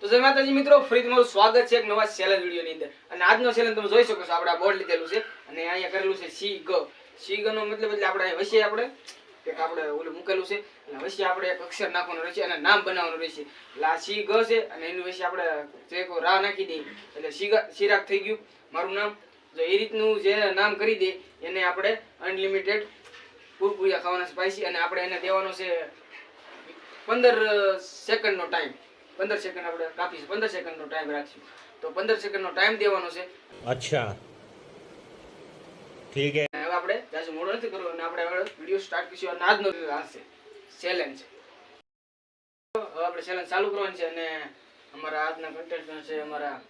તો જય માતાજી મિત્રો ફરી તમારું સ્વાગત છે એક નવા ચેલેન્જ વિડીયોની અંદર. અને આજનો ચેલેન્જ તમે જોઈ શકો છો, આપણે બોર્ડ લીધેલું છે. અને અહીંયા કરેલું છે સી ગ. સી ગ નો મતલબ એટલે આપણે વચ્ચે આપણે. એક આપણે ઓલું મૂકેલું છે. અને વચ્ચે આપણે એક અક્ષર નાખવાનું રહેશે અને નામ બનાવવાનું રહેશે. એટલે આ સી ગ છે અને એની વચ્ચે આપણે જે કોઈ રા નાખી દઈએ. એટલે સી સિરાગ થઈ ગયું મારું નામ. તો એ રીતનું જે નામ કરી દે, એને આપણે અનલિમિટેડ પૂરપૂરિયા ખાવાના સ્પાઈસી અને આપણે એને દેવાનો છે પંદર સેકન્ડનો ટાઈમ પંદર સેકન્ડ આપણે કાપીશું. પંદર સેકન્ડનો ટાઈમ રાખશું. તો પંદર સેકન્ડનો ટાઈમ દેવાનો છે. અચ્છા. ઠીક છે હવે આપણે જાજુ મોડો નથી કરવો અને આપણે હવે વીડિયો સ્ટાર્ટ કરીશું. અને આજનો આવશે. ચેલેન્જ હવે આપણે ચેલેન્જ ચાલુ કરવાની છે અને અમારા આજના કન્ટેસ્ટન્ટ છે અમારા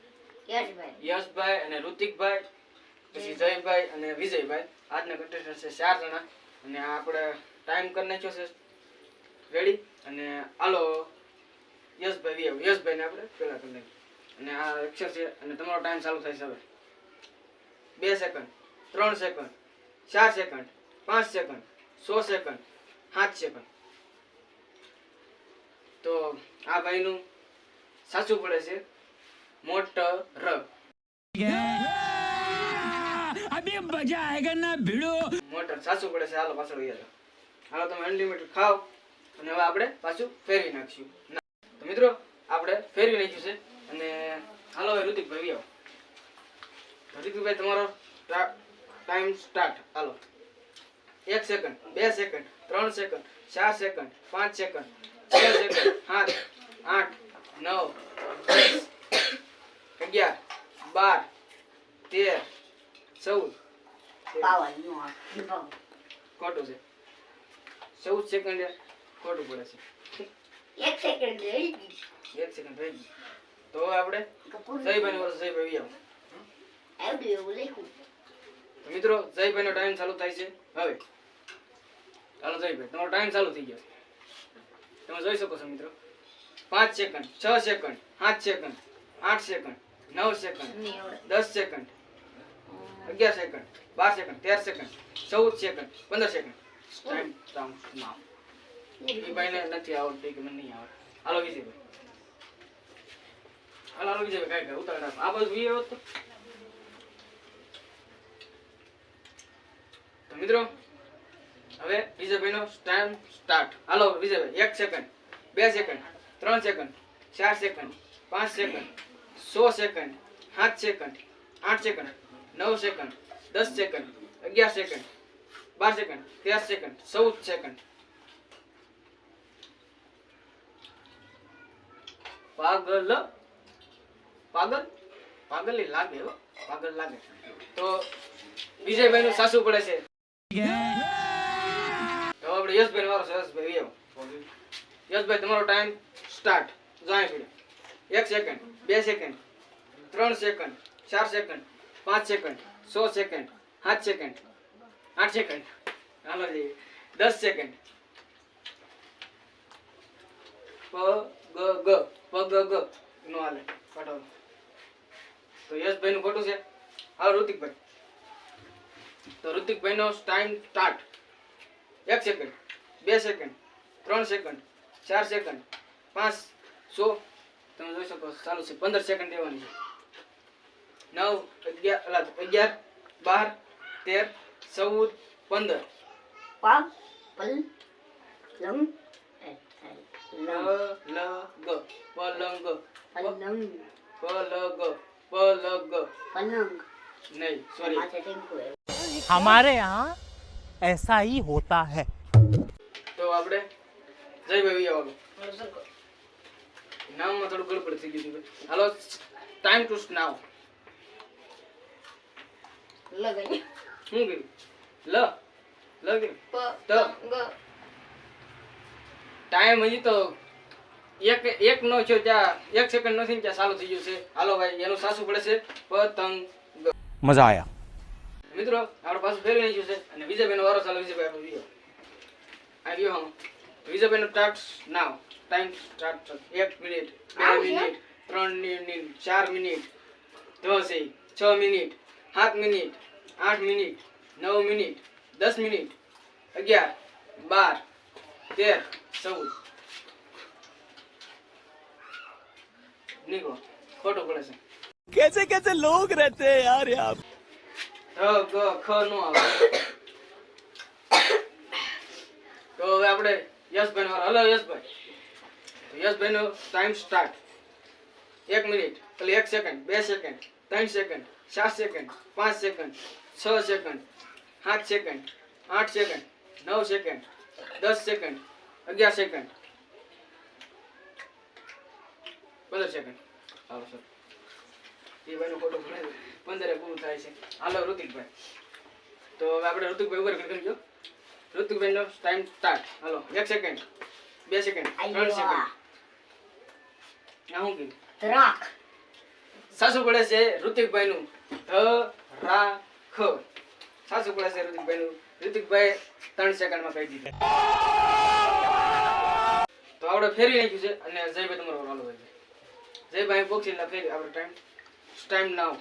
યશભાઈ. યશભાઈ અને ઋતિકભાઈ પછી જયભાઈ અને વિજયભાઈ. આજના કન્ટેસ્ટન્ટ છે ચાર જણા. અને આપણે ટાઈમ કરી નાખ્યો છે. રેડી અને હાલો. યશભાઈ વી આવ યશભાઈને આપણે પહેલાં કરી અને આ લેક્ચર છે, અને તમારો ટાઈમ ચાલુ થાય છે હવે. બે સેકન્ડ ત્રણ સેકન્ડ ચાર સેકન્ડ પાંચ સેકન્ડ સો સેકન્ડ સાત સેકન્ડ તો આ ભાઈનું સાચું પડે છે, મોટર. અભી મજા આયેગા ના ભીડો મોટર સાચું પડે છે, હાલો પાછળ ગયા હાલો, તમે અનલિમિટેડ ખાઓ, અને હવે આપણે પાછું ફેરવી નાખશું. તો મિત્રો આપણે ફેરવી નાખ્યું છે અને હાલો હવે ઋતિકભાઈ આવો ઋતિકભાઈ તમારો ટાઈમ સ્ટાર્ટ હાલો. એક સેકન્ડ બે સેકન્ડ ત્રણ સેકન્ડ ચાર સેકન્ડ પાંચ સેકન્ડ છ સેકન્ડ સાત આઠ નવ દસ અગિયાર બાર તેર ચૌદ. ખોટું છે. ચૌદ સેકન્ડ ખોટું પડે છે. એક સેકન્ડ રહી ગઈ. એક સેકન્ડ રહી તો આપણે જય જયભાઈ વર્ષ જયભાઈ આવો મિત્રો જયભાઈ નો ટાઈમ ચાલુ થાય છે. હવે. ચાલો જયભાઈ તમારો ટાઈમ ચાલુ થઈ ગયો તમે જોઈ શકો છો મિત્રો. પાંચ સેકન્ડ છ સેકન્ડ સાત સેકન્ડ આઠ સેકન્ડ નવ સેકન્ડ દસ સેકન્ડ અગિયાર સેકન્ડ બાર સેકન્ડ તેર સેકન્ડ ચૌદ સેકન્ડ પંદર સેકન્ડ ટાઈમ એ નહીં આવડે. હાલો હાલો હાલો વિજયભાઈ કાંઈ કાંઈ ઉતાર આ બાજુ વી આવ્યો તો. તો મિત્રો, હવે વિજયભાઈનો ટાઈમ સ્ટાર્ટ હાલો વિજયભાઈ એક સેકન્ડ બે સેકન્ડ ત્રણ સેકન્ડ ચાર સેકન્ડ પાંચ સેકન્ડ સો સેકન્ડ સાત સેકન્ડ આઠ સેકન્ડ નવ સેકન્ડ દસ સેકન્ડ અગિયાર સેકન્ડ બાર સેકન્ડ તેર સેકન્ડ ચૌદ સેકન્ડ પાગલ પાગલ? પાગલ લાગે, હો. પાગલ લાગે. તો વિજયભાઈ નું સાસુ પડે છે. તો આપણે યશભાઈ વારો છે યશભાઈ યશભાઈ, તમારો ટાઈમ સ્ટાર્ટ જાય એક સેકન્ડ બે સેકન્ડ ત્રણ સેકન્ડ ચાર સેકન્ડ પાંચ સેકન્ડ સો સેકન્ડ સાત સેકન્ડ આઠ સેકન્ડ હાલો જઈએ દસ સેકન્ડ ગ ગ ગ ગ નો હાલે પટાવો તો યશભાઈ નું છે? હાલો ઋતિકભાઈ. તો ઋતિકભાઈ ટાઈમ સ્ટાર્ટ એક સેકન્ડ બે સેકન્ડ ત્રણ સેકન્ડ ચાર સેકન્ડ પાંચ. સો. તમે જોઈ શકો, ચાલુ છે, પંદર સેકન્ડ દેવાની નવ, અગિયાર અગિયાર, બાર, તેર, ચૌદ, પંદર. પાવ પલ લંગ એ, એ, લ લંગ લ ગ પલંગ પલંગ પલગ પલગ પલંગ નહીં સોરી માથે ટેમ્પો આવ્યો. हमारे यहाँ ऐसा ही होता है તો આપણે જય ભાઈ આવો નામમાં થોડું ગડબડ થઈ ગયું હતું. હાલો ટાઈમ ટુ નાવ લગાઈ શું કર્યું લ લ કર્યું ત ટાઈમ હજી તો એક એક નો છે ત્યાં એક સેકન્ડ નથી ત્યાં ચાલુ થઈ ગયું હાલો ભાઈ એનું સાસુ પડે છે. પતંગ. મજા આયા. મિત્રો આપણે પાછું ફેરવી નાખ્યું છે અને વિજયભાઈનો વારો ચાલો વિજયભાઈ આપણે વિયો આ વિયો હમ વિજયભાઈનો સ્ટાર્ટ નાવ ટાઈમ સ્ટાર્ટ એક મિનિટ બે મિનિટ ત્રણ મિનિટ ચાર મિનિટ દસ છ મિનિટ સાત મિનિટ આઠ મિનિટ નવ મિનિટ દસ મિનિટ અગિયાર બાર તેર ચૌદ નીકળો ખોટું પડે છે कैसे कैसे लोग रहते हैं यार यहाँ पे? ધ ગ ખ નો આવે તો હવે આપણે યશભાઈ નો હલો યશભાઈ તો યશભાઈ નો ટાઈમ સ્ટાર્ટ એક મિનિટ એટલે એક સેકન્ડ બે સેકન્ડ ત્રણ સેકન્ડ સાત સેકન્ડ પાંચ સેકન્ડ છ સેકન્ડ સાત સેકન્ડ આઠ સેકન્ડ નવ સેકન્ડ દસ સેકન્ડ અગિયાર સેકન્ડ પંદર સેકન્ડ હાલો સર. એ ભાઈનો ફોટો ભણે પંદરે પૂરું થાય છે. હાલો ઋતિકભાઈ. તો હવે આપણે ઋતિકભાઈ ઉપર કરી ગયો ઋતિકભાઈનો ટાઈમ સ્ટાર્ટ હાલો એક સેકન્ડ બે સેકન્ડ ત્રણ સેકન્ડ આ શું કીધું? રાખ. સાસુ પડે છે ઋતિકભાઈનું. ધ રા ખ. સાસુ પડે છે ઋતિકભાઈનું. ઋતિકભાઈ ત્રણ સેકન્ડમાં કહી દીધું. આપણે ફેરી નાખ્યું છે અને જયભાઈ તમારો વાલો ભાઈ બોક્સ એટલે ફેરી આપણે ટાઈમ ટાઈમ નાવ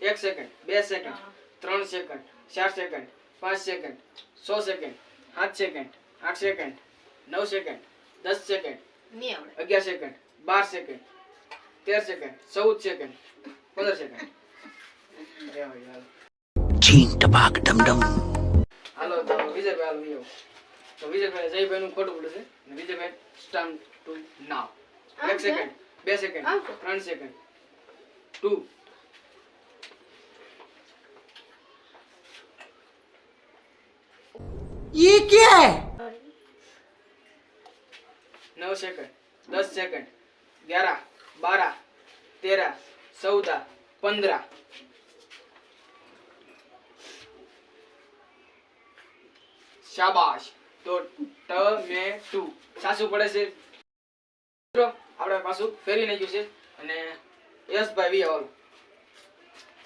એક સેકન્ડ બે સેકન્ડ ત્રણ સેકન્ડ ચાર સેકન્ડ પાંચ સેકન્ડ છ સેકન્ડ સાત સેકન્ડ આઠ સેકન્ડ નવ સેકન્ડ દસ સેકન્ડ અગિયાર સેકન્ડ બાર સેકન્ડ તેર સેકન્ડ ચૌદ સેકન્ડ પંદર સેકન્ડ હાલો ચાલો વિજય ભાઈ તો વિજયભાઈ જયભાઈ નું ખોટું પડશે વિજયભાઈ સ્ટામ્પ ટુ નાવ એક સેકન્ડ બે સેકન્ડ ત્રણ સેકન્ડ ટુ ઈ કે? નવ સેકન્ડ દસ સેકન્ડ ગ્યારહ બારહ તેરા ચૌદ પંદરા. શાબાશ. તો ટમેટુ સાસુ પડે છે. મિત્રો, આપણે પાછું ફેરી નાખ્યું છે અને યશભાઈ વી ઓલ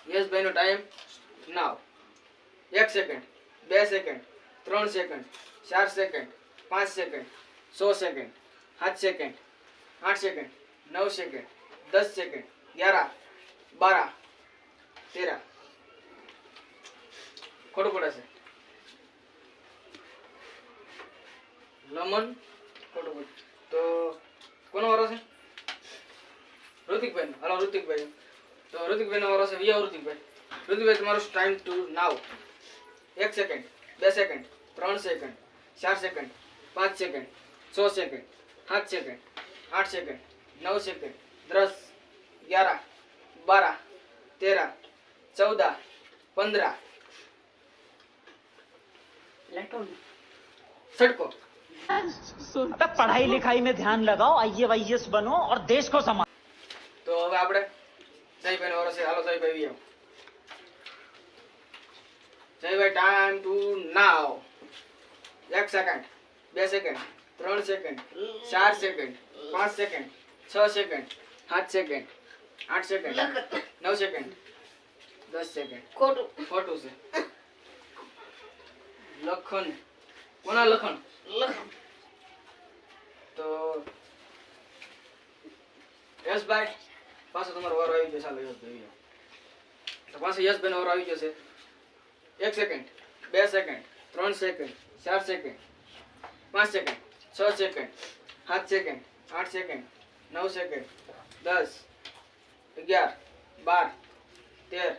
યશભાઈનો ટાઈમ નાવ એક સેકન્ડ બે સેકન્ડ ત્રણ સેકન્ડ ચાર સેકન્ડ પાંચ સેકન્ડ સો સેકન્ડ સાત સેકન્ડ આઠ સેકન્ડ નવ સેકન્ડ દસ સેકન્ડ ગ્યારા, બારા, તેરા. ખોટું પડે છે. લમન તો કોનો વારો છે? ઋતિકભાઈ હલો ઋતિકભાઈ. તો ઋતિકભાઈનો વારો છે વિયા ઋતિકભાઈ. ઋતિકભાઈ તમારો ટાઈમ ટુ નાવ એક સેકન્ડ બે સેકન્ડ ત્રણ સેકન્ડ ચાર સેકન્ડ પાંચ સેકન્ડ છ સેકન્ડ સાત સેકન્ડ આઠ સેકન્ડ નવ સેકન્ડ દસ ગ્યારા બારા તેરા ચૌદા પંદર. લટોન છટકો. अबे पढ़ाई लिखाई में ध्यान लगाओ आई वाईएस बनो और देश को संभालो તો હવે આપણે જયભાઈ નો છે હાલો જયભાઈ વી આવો જયભાઈ ટાઈમ ટુ નાવ એક સેકન્ડ બે સેકન્ડ ત્રણ સેકન્ડ ચાર સેકન્ડ પાંચ સેકન્ડ છ સેકન્ડ સાત સેકન્ડ આઠ સેકન્ડ નવ સેકન્ડ દસ સેકન્ડ ખોટું ખોટું છે લખન કોના લખન લખન તો યશભાઈ પાછો તમારો વારો આવી ગયો. ચાલો યશભાઈ. તો પાછો યશભાઈનો વારો આવી જશે એક સેકન્ડ બે સેકન્ડ ત્રણ સેકન્ડ ચાર સેકન્ડ પાંચ સેકન્ડ છ સેકન્ડ સાત સેકન્ડ આઠ સેકન્ડ નવ સેકન્ડ દસ અગિયાર બાર તેર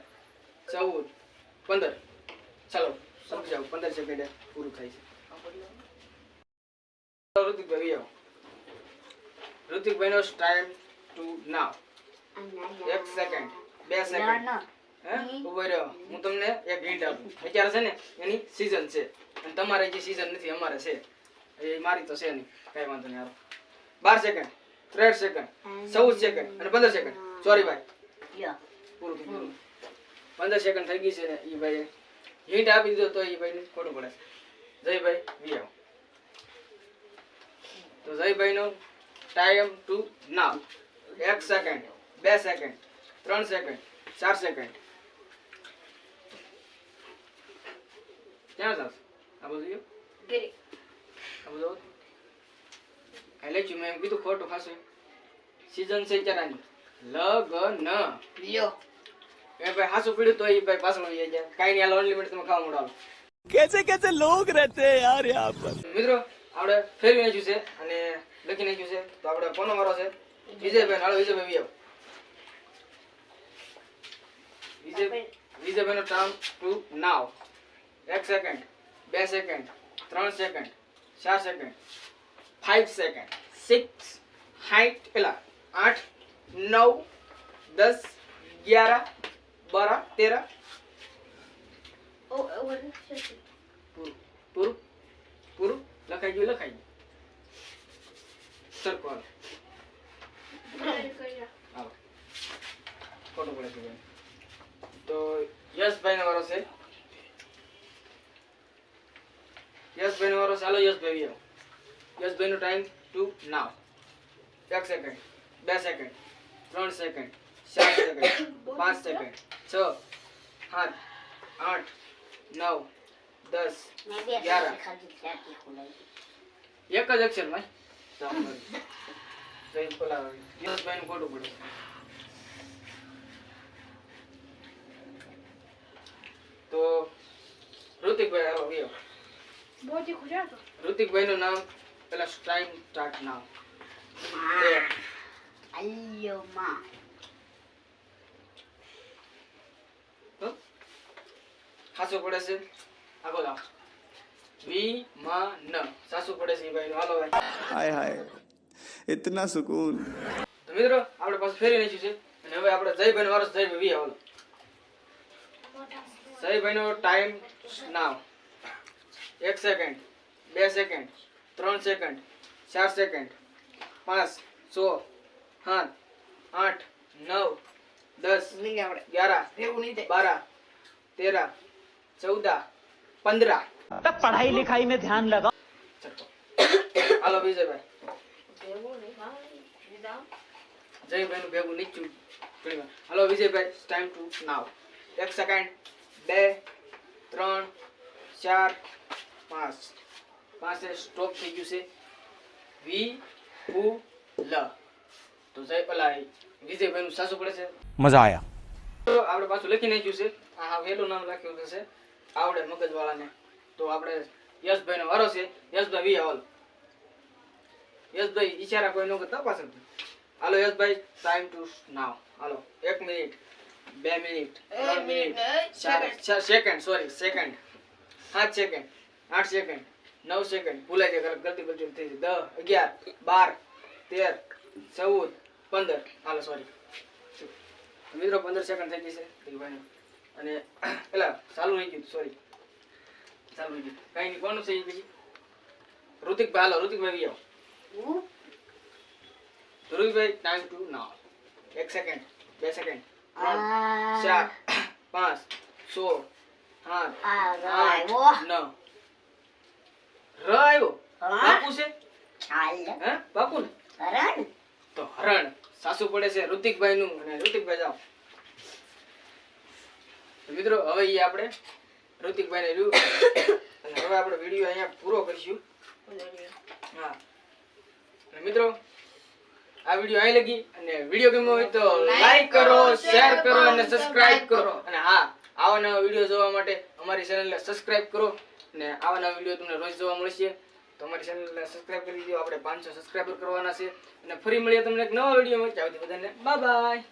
ચૌદ પંદર. ચાલો સમજાવું પંદર સેકન્ડે પૂરું થાય છે. ઋતિકભાઈ ઋતિકભાઈ નો ટાઈમ ટુ નાવ એક સેકન્ડ બે સેકન્ડ ઊભો રહ્યો. હું તમને એક હિન્ટ આપું. અત્યારે છે ને એની સિઝન છે. અને તમારે જે સિઝન નથી અમારે છે. એ મારી તો છે નહીં. કઈ વાંધો નહીં બાર સેકન્ડ ત્રેડ સેકન્ડ ચૌદ સેકન્ડ અને પંદર સેકન્ડ સોરી ભાઈ. પૂરું પૂરું પંદર સેકન્ડ થઈ ગઈ છે ને એ ભાઈ હિન્ટ આપી દીધો તો એ ભાઈ ખોટું પડે. જયભાઈ વી આવો. તો જય ભાઈનો ટાઈમ ટુ નાવ એક સેકન્ડ બે સેકન્ડ ત્રણ સેકન્ડ ચાર સેકન્ડ ક્યાં જાસ આ બધું ગયો આ બધું એટલે છું મેં કીધું ખોટું ખાશે સિઝન છે ચારાની લગન. લ્યો. એ ભાઈ હાસુ પીડ્યું તો એ ભાઈ પાછળ આવી જાય. કાઈ નહીં આ લોન લિમિટ તમે ખાવા મોડાવો કેસે કેસે લોગ રહેતે યાર યહાં પર. મિત્રો આપણે ફેરવી નાખ્યું છે અને લખી નાખ્યું છે. તો આપણે કોનો વારો છે વિજયભાઈ હાલો વિજયભાઈ આવો વિજય વિજયભાઈ નો ટાઈમ ટુ નાવ એક સેકન્ડ બે સેકન્ડ ત્રણ સેકન્ડ ચાર second five second six eight પેલા આઠ નવ દસ અગિયાર બાર તેર. પૂરું પૂરું. લખાઈ ગયું લખાઈ ગયું સરખું ખોટું પડે છે તો યશભાઈ નો વારો છે. યશભાઈ નો વારો ચાલો યશભાઈ આવો યશભાઈ નો ટાઈમ ટુ નાવ એક સેકન્ડ બે સેકન્ડ ત્રણ સેકન્ડ ચાર સેકન્ડ પાંચ સેકન્ડ છ, સાત, આઠ, નવ દસ એક જ અક્ષર ભાઈ જય પેલા યશભાઈ નું ખોટું પડે. તો ઋતિકભાઈ હાલો વિયો ઋતિકભાઈ નું નામ પેલા ટાઈમ સ્ટાર્ટ નામ. માં. અલ્યો માં. ખાસો પડે છે. આગળ આવો વિમાન. સાસુ પડે છે હાલો ભાઈ. હાય હાય. ઇતના સુકૂન. તો મિત્રો આપણે પાછું ફેરી નાખ્યું છે. અને હવે આપણે જય ભાઈ વારસ જય ભાઈ હાલો. જય ભાઈ ટાઈમ નાવ એક સેકન્ડ બે સેકન્ડ ત્રણ સેકન્ડ ચાર સેકન્ડ પાંચ છ સાત આઠ નવ દસ ગ્યારા બારા તેરા ચૌદ પંદરા अबे पढ़ाई लिखाई में ध्यान लगाओ હાલો વિજયભાઈ જયભાઈ નું ભેગું નીચું ઘણી વાર. હાલો વિજયભાઈ ટાઈમ ટુ નાવ એક સેકન્ડ બે ત્રણ ચાર પાંચ પાંચે સ્ટોપ થઈ ગયું છે વી ઉ લ તો જય પેલા વિજયભાઈ નું સાસુ પડે છે मजा आया તો આપણે પાછું લખી નાખ્યું છે આ હા વહેલું નામ લખ્યું છે આવડે મગજવાળાને. તો આપણે યશભાઈ નો વારો છે. યશભાઈ વી આવલ યશભાઈ ઈશારા કોઈ ન કરતા પાછળ હાલો યશભાઈ ટાઈમ ટુ નાવ હાલો એક મિનિટ બે મિનિટ ત્રણ સેકન્ડ સોરી સેકન્ડ સાત સેકન્ડ આઠ સેકન્ડ નવ સેકન્ડ ભૂલાઈ જાય ગલતી ગલતી થઈ જાય. દસ અગિયાર બાર તેર ચૌદ પંદર. હાલો સોરી મિત્રો પંદર સેકન્ડ થઈ ગઈ છે. અને પેલા ચાલુ રહી ગયું સોરી ચાલુ રહી ગયું. કઈ નહીં કોનું છે પછી? ઋતિકભાઈ હાલો ઋતિકભાઈ આવો. ઋતિકભાઈ ટાઈમ ટુ નાવ એક સેકન્ડ બે સેકન્ડ ત્રણ ચાર પાંચ સોળ સાત આઠ નવ. ર આવ્યો? બાપુ છે? બાપુ ને કરણ તો હરણ. સાસુ પડે છે ઋતિકભાઈ નું અને ઋતિકભાઈ જાઓ. મિત્રો, હવે એ આપણે ઋતિકભાઈ ને રહ્યું. અને હવે આપણે વીડિયો અહીંયા પૂરો કરીશું. હા. મિત્રો, આ વીડિયો અહીં લગી. અને વીડિયો ગમ્યો હોય તો લાઈક કરો, શેર કરો અને સબસ્ક્રાઇબ કરો. અને હા, આવા નવા વીડિયો જોવા માટે અમારી ચેનલને સબસ્ક્રાઇબ કરો. અને આવા નવા વીડિયો તમને રોજ જોવા મળશે. તો અમારી ચેનલને સબસ્ક્રાઇબ કરી દીધો. આપણે પાંચસો સબસ્ક્રાઇબર કરવાના છે. અને ફરી મળીએ તમને એક નવા વિડીયોમાં. ત્યાં આવતી બધાને બાય બાય